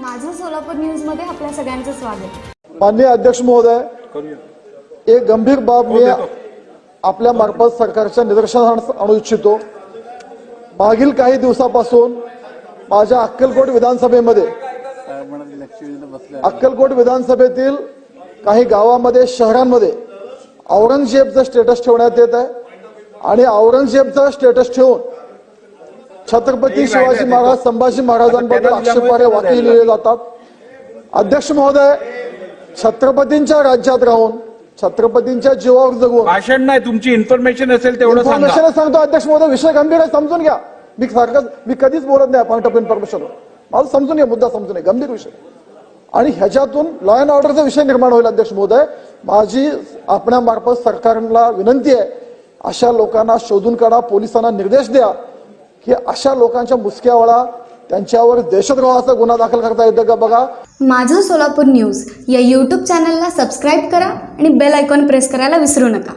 माझं सोलापूर न्यूजमध्ये आपल्या सगळ्यांचं स्वागत. माननीय अध्यक्ष महोदय एक गंभीर बाब मी आपल्या मार्फत सरकारच्या निदर्शनास आणू इच्छितो. मागील काही दिवसापासून माझ्या अक्कलकोट विधानसभेमध्ये अक्कलकोट विधानसभेतील काही गावामध्ये शहरांमध्ये औरंगजेबचं स्टेटस ठेवण्यात येत आहे. आणि औरंगजेबचं स्टेटस ठेवून छत्रपती शिवाजी महाराज संभाजी महाराजांबद्दल आक्षेपार्ह वाक्य लिहिले जातात. अध्यक्ष महोदय छत्रपतींच्या राज्यात राहून छत्रपतींच्या जीवावर जगून भाषण नाही तुमची इन्फॉर्मेशन असेल तेवढं सांगा. इन्फॉर्मेशन सांगतो. अध्यक्ष महोदय विषय गंभीर आहे समजून घ्या. मी सारखं मी कधीच बोलत नाही पॉईंट ऑफ इन्फॉर्मेशन मला समजून घ्या मुद्दा समजून घ्या. गंभीर विषय. आणि ह्याच्यातून लॉ अँड ऑर्डरचा विषय निर्माण होईल अध्यक्ष महोदय. माझी आपणामार्फत सरकारला विनंती आहे अशा लोकांना शोधून काढा पोलिसांना निर्देश द्या. की अशा लोकांच्या मुसक्यावाळा त्यांच्यावर देशद्रोहाचा गुन्हा दाखल करता येतो का बघा? माझं सोलापूर न्यूज या यूट्यूब चॅनलला सबस्क्राईब करा आणि बेल आयकॉन प्रेस करायला विसरू नका.